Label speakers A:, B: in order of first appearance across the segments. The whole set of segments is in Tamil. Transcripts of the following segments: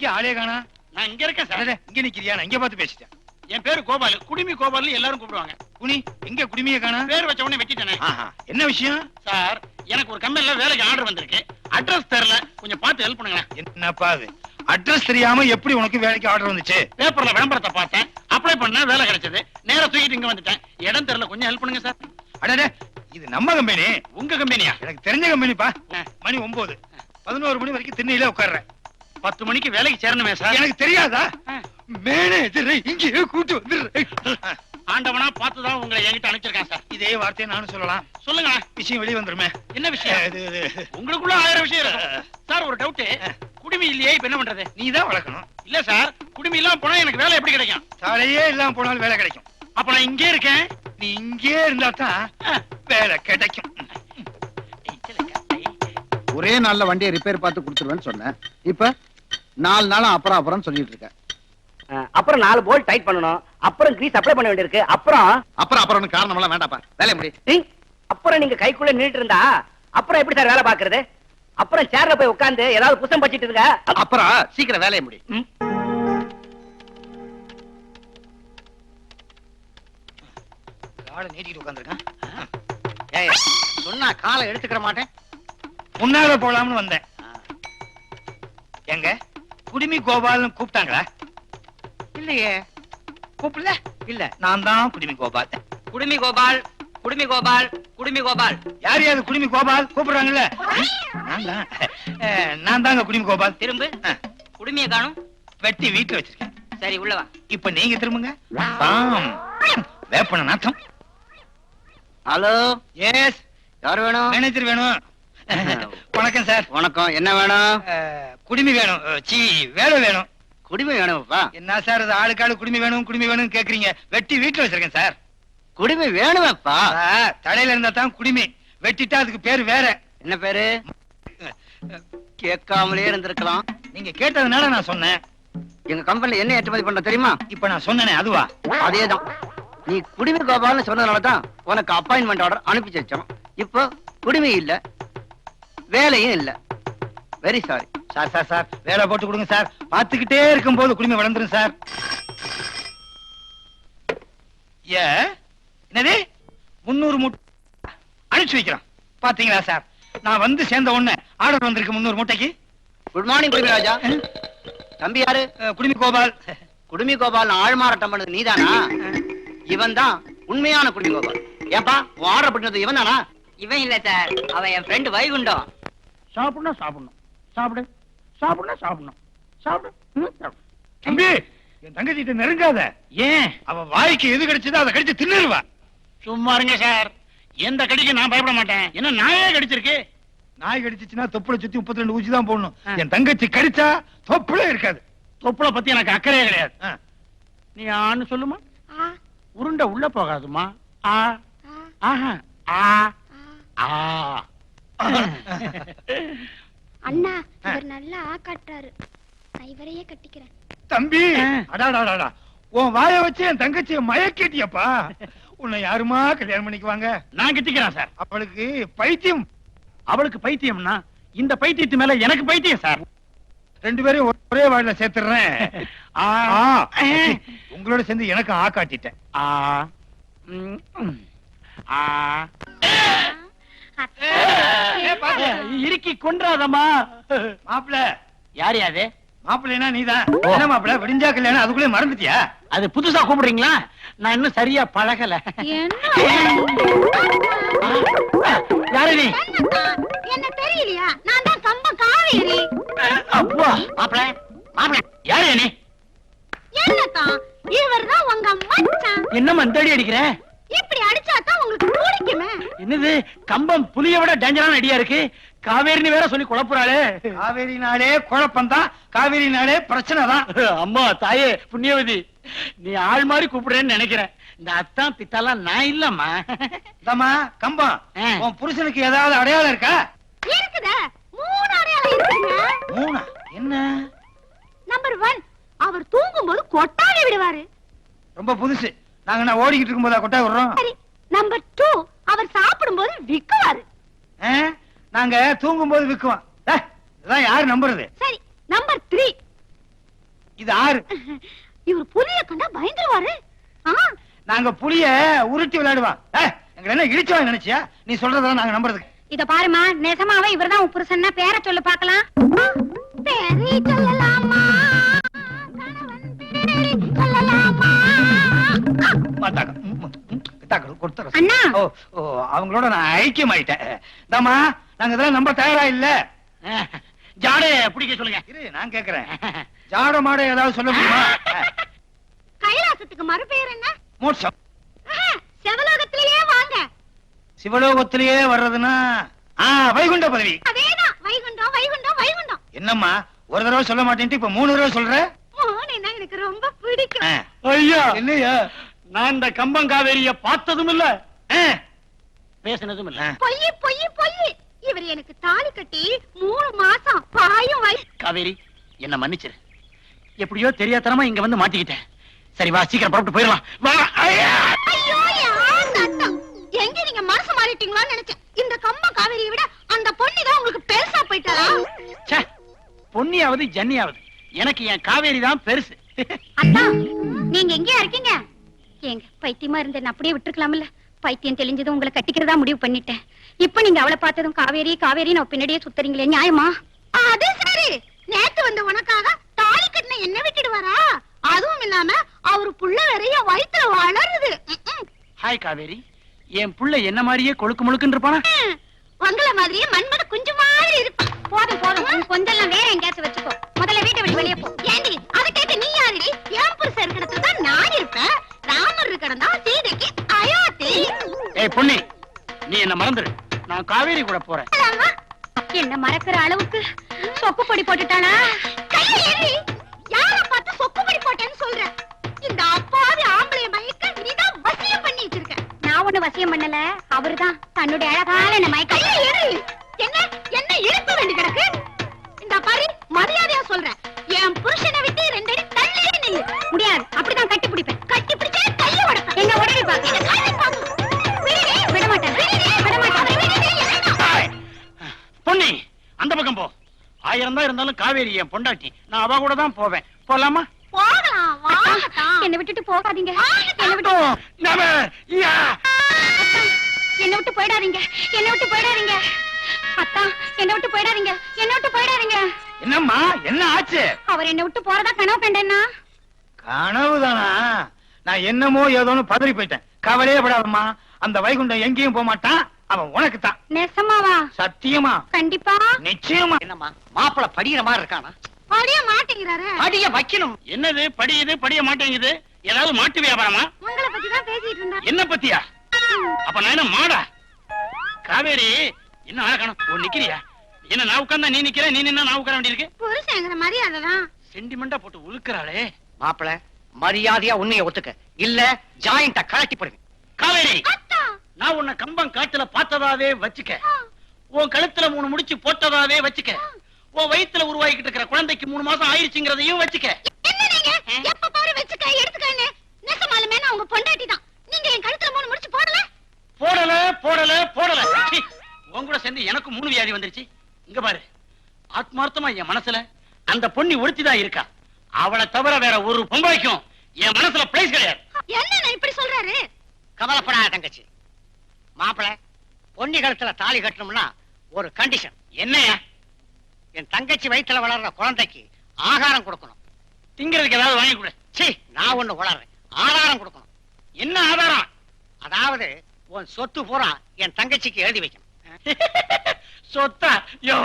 A: இங்க ஆளே காணா.
B: நான் இங்க இருக்கேன் சார்.
A: இங்க நிக்கிறியா? நான் இங்க பார்த்து பேசிட்டேன்.
B: என் பேரு கோபால். குடிமி கோபால்னு எல்லாரும் கூப்பிடுவாங்க.
A: குனி எங்க குடிமைய காணா?
B: பேர் வச்ச உடனே வெட்டிட்டேனே.
A: என்ன விஷயம்?
B: சார் எனக்கு ஒரு கம்பெனில வேலைக்கு ஆர்டர் வந்திருக்கு. அட்ரஸ் தெரியல. கொஞ்சம் பார்த்து ஹெல்ப் பண்ணுங்களேன்.
A: என்னப்பா அது? அட்ரஸ் தெரியாம எப்படி உனக்கு வேலைக்கு ஆர்டர் வந்துச்சு?
B: பேப்பர்ல விளம்பரத்தை பார்த்தேன். அப்ளை பண்ண வேலை கிடைச்சது. நேரா தூக்கிட்டு இங்க வந்துட்டேன். இடம் தெரியல கொஞ்சம் ஹெல்ப் பண்ணுங்க சார்.
A: அடடே இது நம்ம கம்பெனி.
B: உங்க கம்பெனியா?
A: எனக்கு தெரிஞ்ச கம்பெனிப்பா. மணி ஒன்பது பதினோரு மணி வரைக்கும் திண்ணையில உட்கார்றேன்.
B: பத்து மணிக்கு வேலைக்கு சேரணுமே சார்.
A: எனக்கு தெரியாதா. மேனேஜரை இங்கேயே கூட்டு வந்துடுறேன்.
B: ஆண்டவனா பார்த்துதான் உங்களை என்கிட்ட அனுப்பிச்சிருக்கேன் சார்.
A: இதே வார்த்தையை நானும் சொல்லலாம்.
B: சொல்லுங்க.
A: விஷயம் வெளியே வந்துருமே.
B: என்ன விஷயம்? உங்களுக்குள்ள ஆயிரம் விஷயம் சார் ஒரு டவுட் குடிமி இல்லையே இப்ப என்ன பண்றது?
A: நீதான் வளர்க்கணும்.
B: இல்ல சார் குடிமி இல்லாம போனா எனக்கு வேலை எப்படி கிடைக்கும்?
A: சாலையே இல்லாம போனாலும் வேலை கிடைக்கும்.
B: அப்ப நான் இங்கே இருக்கேன்.
A: நீ இங்கே இருந்தா தான் வேலை கிடைக்கும்.
C: ஒரே நாள்ல வண்டியை ரிப்பேர் பார்த்து கொடுத்துருவேன்னு சொன்னேன். இப்ப? நாலு நாள் அப்புறம் அப்புறம் சொல்லிட்டு இருக்கேன்.
D: அப்புறம் நாலு போல்ட் டைட் பண்ணணும். அப்புறம் கிரீஸ் அப்ளை பண்ண வேண்டியிருக்கு. அப்புறம்?
C: அப்புறம் அப்புறம் காரணம் எல்லாம் வேண்டாப்பா. வேலைய முடி
D: அப்புறம் நீங்க கைக்குள்ள நின்னுட்டு இருந்தா அப்புறம் எப்படி சார் வேலை பாக்குறது அப்புறம் சேர்ல போய் உட்கார்ந்து ஏதாவது புத்தம் படிச்சிட்டு இருங்க
C: அப்புறம் சீக்கிரம் வேலைய முடி
A: காலை நீட்டிட்டு உட்காந்துருக்கான்
C: ஏய், சொன்னா காலை எடுத்துக்கிற மாட்டேன்.
A: முன்னால போலாம்னு வந்தேன். எங்க? குடிமி கோபால்னு கூப்பிட்டாங்களா?
C: இல்லையே.
A: கூப்பிடல?
C: இல்ல
A: நான் தான் குடிமி கோபால்.
D: குடுமி கோபால் குடுமி கோபால் குடுமி கோபால்.
A: யார் யாரு குடிமி கோபால்? கூப்பிடுறாங்கல்ல. நான் தான். நான் தாங்க குடிமி கோபால்.
D: திரும்ப. குடுமிய காணும்.
A: வெட்டி வீட்டுல வச்சிருக்கேன்.
D: சரி உள்ளவா
A: இப்ப நீங்க திரும்புங்க. பாம். வேப்பன நாட்டம்
C: ஹலோ?
A: எஸ்
C: யார் வேணும்?
A: மேனேஜர் வேணும். வணக்கம் சார்.
C: வணக்கம். என்ன வேணும்?
A: குடிமி வேணும். சீ வேலை வேணும்.
C: குடிமை வேணும்ப்பா.
A: என்ன சார் இது? ஆளுக்கு ஆளு குடிமி வேணும் குடிமி வேணும் கேக்குறீங்க. வெட்டி வீட்டுல வச்சிருக்கேன் சார்.
C: குடிமை வேணுமேப்பா.
A: சார், தலையில இருந்தா தான் குடிமி. வெட்டிட்டா அதுக்கு பேரு வேற.
C: என்ன பேரு? கேட்காமலே இருந்திருக்கலாம்.
A: நீங்க கேட்டதுனால நான் சொன்னேன்.
C: எங்க கம்பெனில என்ன ஏற்றுமதி பண்ண தெரியுமா?
A: இப்ப நான் சொன்னேனே அதுவா?
C: அதேதான். நீ குடிமை கோபால்னு சொன்னதுனால தான் உனக்கு அப்பாயின்மெண்ட் ஆர்டர் அனுப்பி வச்சோம். இப்போ குடிமை இல்ல. வேலையும் இல்ல. Very sorry
A: sir sir sir வேலை போட்டு கொடுங்க சார் பாத்துக்கிட்டே இருக்கும்போது குடிமை வளர்ந்துரும் சார் ஏ என்னது? முன்னூறு மூட்டை அனுப்பிச்சு வைக்கிறோம். பாத்தீங்களா சார் நான் வந்து சேர்ந்த உடனே ஆர்டர் வந்திருக்கு முன்னூறு மூட்டைக்கு.
C: குட் மார்னிங் குடிமை ராஜா. தம்பி யாரு?
A: குடிமி கோபால்.
C: குடுமி கோபால் ஆள்மாறாட்டம் பண்ணது நீதானா? இவன் தான் உண்மையான குடுமி கோபால். ஏப்பா உன் ஆர்டர் பண்ணது இவன் தானா?
D: இவன் இல்ல சார் அவன் என் ஃப்ரெண்ட் வைகுண்டம்.
B: சாப்பிடணும் சாப்பிடணும். சாப்பிடு. சாப்பிடணும் சாப்பிடணும். சாப்பிடு.
A: தம்பி! என் தங்கச்சிட்ட நெருங்காத.
B: ஏன்?
A: அவ வாய்க்கு எது கிடைச்சதோ அதை கடிச்சு தின்னுருவா.
B: சும்மா இருங்க சார். எந்த கடிக்கு நான் பயப்பட மாட்டேன். என்ன நாயே கடிச்சிருக்கு?
A: நாய் கடிச்சிச்சுன்னா தொப்புளை சுத்தி முப்பத்தி ரெண்டு ஊசி தான் போடணும். என் தங்கச்சி கடிச்சா தொப்புளே இருக்காது.
B: தொப்புளை பத்தி எனக்கு அக்கறையே கிடையாது. நீ ஆன்னு சொல்லுமா? உருண்டை உள்ள போகாதுமா? ஆ. ஆஹா. ஆ. ஆ.
E: அண்ணா இவர் நல்லா ஆக்காட்டுறாரு நான் இவரையே கட்டிக்கிறேன்.
A: தம்பி. அடாடாடாடா உன் வாய வச்சு என் தங்கச்சிய மயக்கிட்டியப்பா. உன்னை யாருமா கல்யாணம் பண்ணிக்குவாங்க?
B: நான் கிட்டிக்கிறேன் சார்.
A: அவளுக்கு பைத்தியம்.
B: அவளுக்கு பைத்தியம்னா இந்த பைத்தியத்து மேல எனக்கு பைத்தியம் சார்.
A: ரெண்டு பேரையும் ஒரே வாயில சேர்த்துறேன்.
B: ஆ.
A: ஆ, உங்களோட சேர்ந்து எனக்கு ஆ காட்டிட்டேன்
B: ஆ. ம், ம். ஆ. இறுக்கி கொன்றாதம்மா.
A: மாப்பிள.
B: யார் யாரு?
A: மாப்பிள்ளைனா நீதான். என்ன மாப்பிள விடிஞ்சா கல்யாணம் அதுக்குள்ளே மறந்துட்டியா?
B: அது புதுசா கூப்பிடுறீங்களா? நான் இன்னும் சரியா பழகல. யாரு நீ?
E: என்ன தெரியலையா? நான் தான் காவேரி.
B: அப்பா.
D: மாப்பிள மாப்பிள
B: யாரு நீ?
E: என்னத்தான் இவர் தான் உங்க மச்சான்.
B: என்ன மந்தடி அடிக்கிற? கம்பம் புலிய விட டேஞ்சரான ஐடியா இருக்கு. காவேரின்னு வேற சொல்லி குழப்புறாளே.
A: காவேரினாலே குழப்பம் தான் காவேரினாலே பிரச்சனை தான்
B: அம்மா தாயே புண்ணியவதி. நீ ஆள் மாதிரி கூப்பிடுறேன்னு நினைக்கிறேன். இந்த அத்தான் பித்தாலாம் நான் இல்லம்மா.
A: தம்மா கம்பம். உன் புருஷனுக்கு ஏதாவது அடையாளம் இருக்கா?
E: இருக்குதே. மூணு அடையாளம் இருக்குங்க
A: மூணா? என்ன?
E: நம்பர் ஒன் அவர் தூங்கும்போது கொட்டாவி விடுவாரு.
A: ரொம்ப புதுசு. நாங்க நான் ஓடிக்கிட்டு இருக்கும்போதா கொட்டா விடுறோம்?
E: சரி நம்பர் டூ அவர் சாப்பிடும்போது விக்குவாரு?
A: நாங்க தூங்கும் போது விக்குவோம் இதெல்லாம் யாரு நம்புறது?
E: சரி நம்பர் த்ரீ
A: இது ஆறு.
E: இவர் புலிய கண்டா பயந்துருவாரு.
A: நாங்க புளிய உருட்டி விளையாடுவா எங்களை என்ன இடிச்சவா நினைச்சியா? நீ சொல்றதெல்லாம் நாங்க நம்புறதுக்கு.
E: இத பாருமா நிஜமாவே இவர்தான் உன் புருஷன்னா பேர சொல்லு பாக்கலாம் பேரை சொல்லலாமா? கணவன்
A: பித்தாக்கள் கொடுத்துறேன்.
E: அண்ணா.
A: ஓ ஓ அவங்களோட நான் ஐக்கியமாயிட்டேன். தாமா நாங்க இதெல்லாம் நம்ப தயாரா இல்ல?
B: ஜாடைய பிடிக்க சொல்லுங்க.
A: இரு நான் கேக்குறேன். ஜாட மாட ஏதாவது சொல்ல முடியுமா?
E: கைலாசத்துக்கு மறுபெயர் என்ன?
A: மோட்சம்.
E: செவலோகத்திலேயே வாங்க.
A: சிவலோகத்திலேயே வர்றதுன்னா ஆ வைகுண்ட பதவி.
E: அதேதான். வைகுண்டம் வைகுண்டம் வைகுண்டம்.
A: என்னம்மா ஒரு தடவை சொல்ல மாட்டேன்ட்டு இப்ப மூணு தடவை சொல்ற?
E: மோனா எனக்கு ரொம்ப பிடிக்கும்.
B: ஐயா!
A: இல்லையா
B: நான் இந்த கம்பங்காவேரிய பார்த்ததும் இல்ல. பேசினதும் இல்ல.
E: பொய் பொய் பொய். இவர் எனக்கு தாலி கட்டி மூணு மாசம் பாயும் வை
B: காவேரி என்ன மன்னிச்சிரு. எப்படியோ தெரியாதனமா இங்க வந்து மாட்டிக்கிட்டேன். சரி வா சீக்கிரம் புறப்பட்டு போயிடலாம். வா ஐயா!
E: எங்க நீங்க மனசு மாறிட்டீங்களோன்னு நினைச்சேன். இந்த கம்பம் காவேரியை விட அந்த பொண்ணு தான் உங்களுக்கு பெருசா போயிட்டாரா
B: ச்சே, பொன்னியாவது ஜன்னியாவது. எனக்கு என் காவேரி தான் பெருசு.
E: அத்தா நீங்க எங்கேயா இருக்கீங்க? ஏங்க பைத்தியமா இருந்தேன். அப்படியே விட்டுருக்கலாம்ல. பைத்தியம் தெளிஞ்சதும் உங்களை கட்டிக்கிறதா முடிவு பண்ணிட்டேன். இப்ப நீங்க அவளை பார்த்ததும் காவேரி காவேரி நான் பின்னாடியே சுத்தறீங்களே நியாயமா? அது சரி. நேத்து வந்த உனக்காக தாலி கட்டின என்ன விட்டுடுவாரா? அதுவும் இல்லாம அவரு புள்ள வரைய வயித்துல வளருது.
B: ஹாய் காவேரி. என் புள்ள என்ன மாதிரியே கொழுக்கு முழுக்குன்னு இருப்பானா?
E: உங்கள மாதிரியே மன்மத குஞ்சு மாதிரி இருப்பான் போதும் போதும். கொஞ்சம் வேற எங்கேயாச்சும் வச்சுக்கோ. முதல்ல வீட்டை விட்டு வெளியே போ. ஏண்டி அதை கேட்க நீ யாருடி?
B: பொன்னி நீ என்ன மறந்துடு நான் காவேரி கூட போறேன்.
E: என்ன மறக்கிற அளவுக்கு சொப்பு பொடி போட்டுட்டானா கையை ஏறி யார பார்த்து சொப்பு பொடி போட்டேன்னு சொல்ற? இந்த அப்பாவி ஆம்பளைய மயக்க நீதான் வசியம் பண்ணி வச்சிருக்க. நான் ஒண்ணு வசியம் பண்ணல. அவர்தான் தன்னுடைய அழகால என்ன மயக்க
B: காவேரி என் பொண்டாட்டி. நான் அவ கூட தான் போவேன். போலாமா?
E: போகலாம் என்ன விட்டுட்டு போகாதீங்க. என்ன விட்டு. என்ன விட்டு போயிடாதீங்க. என்ன விட்டு போயிடாதீங்க. அத்தா என்ன விட்டு போயிடாதீங்க. என்ன விட்டு போயிடாதீங்க.
A: என்னம்மா என்ன ஆச்சு?
E: அவர் என்ன விட்டு போறதா கனவு கண்டேன்னா?
A: கனவுதானா? நான் என்னமோ ஏதோன்னு பதறி போயிட்டேன். கவலையே படாதம்மா. அந்த வைகுண்டம் எங்கேயும் போக மாட்டான் அவன் உனக்கு தான்
E: நெசமாவா?
A: சத்தியமா?
E: கண்டிப்பா.
A: நிச்சயமா.
C: என்னம்மா மாப்பிள படிக்கிற மாதிரி இருக்கானா?
E: படிய மாட்டேங்கிறாரு.
C: படிய வைக்கணும்.
B: என்னது படியுது படிய மாட்டேங்குது? ஏதாவது மாட்டு வியாபாரமா?
E: உங்களை பத்தி தான் பேசிட்டு இருந்தா
B: என்ன பத்தியா? அப்ப நான் என்ன மாடா? காவேரி என்ன ஆகணும் ஓ நிக்கிறியா? என்ன நான் உட்கார்ந்தா நீ நிக்கிற? நீ நின்னா நான் உட்கார வேண்டியிருக்கு?
E: புருஷங்கிற மரியாதை தான்
B: சென்டிமெண்டா போட்டு உழுக்கிறாளே.
C: மாப்பிள மரியாதையா உண்மையை ஒத்துக்க. இல்ல ஜாயிண்ட கலட்டி போடுவேன்
B: காவேரி! நான் உன்னை கம்பம் காட்டுல பார்த்ததாவே வச்சுக்க. உன் கழுத்துல மூணு முடிச்சு போட்டதாவே வச்சுக்க. உன் வயித்துல உருவாகிட்டு இருக்கிற குழந்தைக்கு மூணு மாசம் ஆயிருச்சுங்கிறதையும் வச்சுக்க.
E: எப்ப பாரு வச்சுக்க எடுத்துக்கன்னு. நெசமாலுமே நான் உங்க பொண்டாட்டி தான். நீங்க என் கழுத்துல மூணு முடிச்சு போடல?
B: போடல போடல போடல. உன் கூட சேர்ந்து எனக்கு மூணு வியாதி வந்துருச்சு. இங்க பாரு. ஆத்மார்த்தமா என் மனசுல அந்த பொண்ணி ஒருத்திதான் இருக்கா. அவளை தவிர வேற ஒரு பொம்பளைக்கும் என் மனசுல பிளேஸ் கிடையாது.
E: என்ன இப்படி சொல்றாரு?
C: கவலைப்படாத தங்கச்சி. மாப்பிள பொன்னி கழுத்துல தாலி கட்டணும்னா ஒரு கண்டிஷன்
B: என்னையா
C: என் தங்கச்சி வயித்துல வளர்ற குழந்தைக்கு ஆகாரம் கொடுக்கணும்.
B: திங்கிறதுக்கு ஏதாவது வாங்கி கொடு.
C: சி நான் ஒண்ணு வளர்றேன். ஆதாரம் கொடுக்கணும்.
B: என்ன ஆதாரம்?
C: அதாவது உன் சொத்து பூரா என் தங்கச்சிக்கு எழுதி வைக்கணும்.
B: சொத்தா? யோ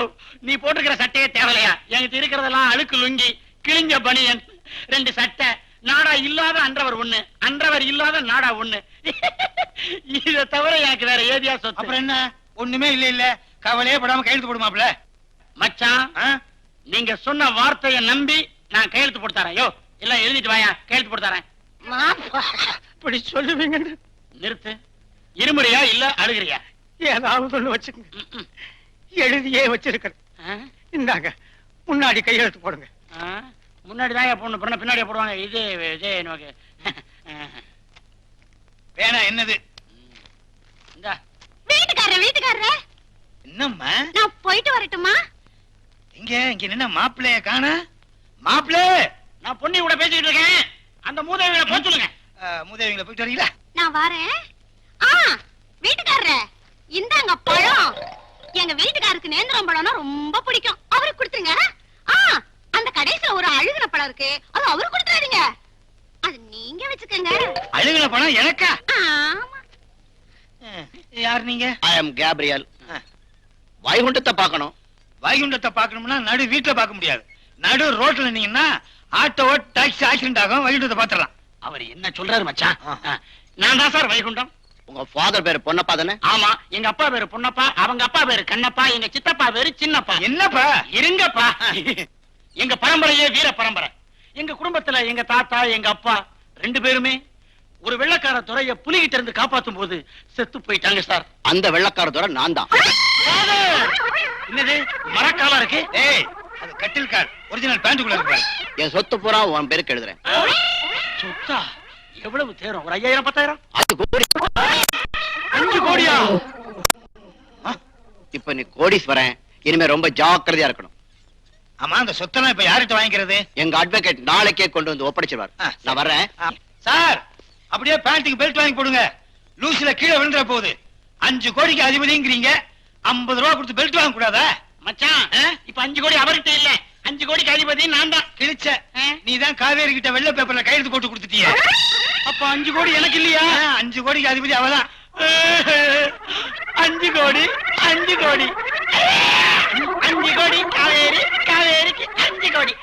B: நீ போட்டுக்கிற சட்டையே தேவையா எனக்கு இருக்கிறதெல்லாம் அழுக்கு லுங்கி கிழிஞ்ச பனியன் ரெண்டு சட்டை நாடா இல்லாத அன்றவர் ஒண்ணு அன்றவர் இல்லாத நாடா ஒண்ணு. இத தவிர எனக்கு வேற ஏதியா சொத்து?
A: அப்புறம் என்ன? ஒண்ணுமே இல்ல இல்ல. கவலையே படாம கையெழுத்து போடுமாப்ல
B: மச்சான்? நீங்க சொன்ன வார்த்தையை நம்பி நான் கையெழுத்து போட்டு தரேன். யோ எல்லாம் எழுதிட்டு வாயா கையெழுத்து போட்டு தரேன்.
C: இப்படி சொல்லுவீங்க
B: நிறுத்து. இருமுறையா இல்ல அழுகிறியா?
C: ஏதாவது ஒண்ணு வச்சுக்கோங்க. எழுதியே வச்சிருக்கிறேன்.
B: ஆ?
C: இந்தாங்க முன்னாடி கையெழுத்து போடுங்க.
B: ஆ? முன்னாடிதான் தான் பொண்ணு பின்ன பின்னாடியே போடுவாங்க. இது இது
A: வேணா என்னது?
E: வீட்டுக்காரர் வீட்டுக்காரர்?
A: என்னம்மா?
E: நான் போயிட்டு வரட்டுமா?
A: இங்க இங்க நின்ன மாப்பிள்ளைய காண? மாப்பிள்ளை!
B: நான் பொண்ணு கூட பேசிக்கிட்டு இருக்கேன். அந்த மூதேவியில போக சொல்லுங்க.
A: மூதேவிங்களை போயிட்டு வரீங்களா
E: நான் வரேன். ஆ வீட்டுக்காரரே. இந்தாங்க பழம். எங்க வீட்டுக்காருக்கு நேந்திரம் பழம்னா ரொம்ப பிடிக்கும். அவருக்கு கொடுத்துருங்க. ஆ அந்த கடைசில ஒரு அழுகுன பழம் இருக்கு. அது அவருக்கு கொடுத்துறாதீங்க. அது நீங்க வச்சுக்கோங்க.
A: அழுகின பணம் எனக்கா? யார் நீங்க?
C: I am Gabriel. வைகுண்டத்தை பார்க்கணும்.
A: வைகுண்டத்தை பார்க்கணும்னா நடு வீட்டுல பார்க்க முடியாது. நடு ரோட்ல நீங்கன்னா ஆட்டோ டாக்ஸி ஆக்சிடென்ட் ஆகும். வைகுண்டத்தை பாத்துடலாம்
B: அவர் என்ன சொல்றாரு மச்சான்? நான் தான் சார் வைகுண்டம்.
C: உங்க ஃபாதர் பேரு பொன்னப்பா தானே?
B: ஆமா. எங்க அப்பா பேரு பொன்னப்பா அவங்க அப்பா பேரு கண்ணப்பா எங்க சித்தப்பா பேரு சின்னப்பா.
A: என்னப்பா?
B: இருங்கப்பா. எங்க பரம்பரையே வீர பரம்பரை. எங்க குடும்பத்துல எங்க தாத்தா எங்க அப்பா ரெண்டு பேருமே ஒரு வெள்ளக்கார துறைய புலிகிட்ட இருந்து காப்பாத்தும் போது செத்து போயிட்டாங்க சார்.
C: அந்த வெள்ளக்காரத்தோட நான் தான்
B: என்னது? மரக்காலா இருக்கு?
A: ஏய் அது கட்டில் கார் ஒரிஜினல் இருக்கு பாரு.
C: என் சொத்து பூரா உன் பேருக்கு எழுதுறேன்.
B: சொத்தா? எவ்வளவு தேரும்? ஒரு ஐயாயிரம் பத்தாயிரம்?
C: அது கோடி.
B: அஞ்சு கோடியா?
C: இப்ப நீ கோடீஸ்வரன். இனிமே ரொம்ப ஜாக்கிரதையா இருக்கணும்.
A: ஆமா அந்த சொத்தெல்லாம் இப்ப யார்கிட்ட வாங்கிக்கிறது?
C: எங்க அட்வொகேட் நாளைக்கே கொண்டு வந்து ஒப்படைச்சிருவார். நான் வர்றேன்.
A: சார்! அப்படியே பேண்ட்டுக்கு பெல்ட் வாங்கி போடுங்க. லூசில கீழே விழுந்துற போகுது அஞ்சு கோடிக்கு அதிபதிங்கிறீங்க. ஐம்பது ரூபா கொடுத்து பெல்ட் வாங்க கூடாதா?
B: மச்சான் இப்ப அஞ்சு கோடி அவர்கிட்ட இல்ல. அஞ்சு கோடிக்கு அதிபதி நான் தான்.
A: கிழிச்ச. நீ தான் காவேரி கிட்ட வெள்ளை பேப்பர்ல கையெழுத்து போட்டு கொடுத்துட்டிய.
B: அப்ப அஞ்சு கோடி எனக்கு இல்லையா?
A: அஞ்சு கோடிக்கு அதிபதி அவதான்.
B: அஞ்சு கோடி அஞ்சு கோடி. அஞ்சு கோடி காவேரி காவேரிக்கு அஞ்சு கோடி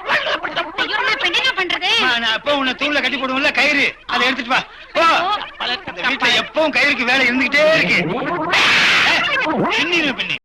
E: ஐயோ நான் இப்ப என்னங்க பண்றது
A: நான் அப்ப உன்னை தூண்ல கட்டி கயிறு அதை எடுத்துட்டு வா. வீட்டுல எப்பவும் கயிறுக்கு வேலை இருந்துகிட்டே இருக்கு. பின்னிரு பின்னி.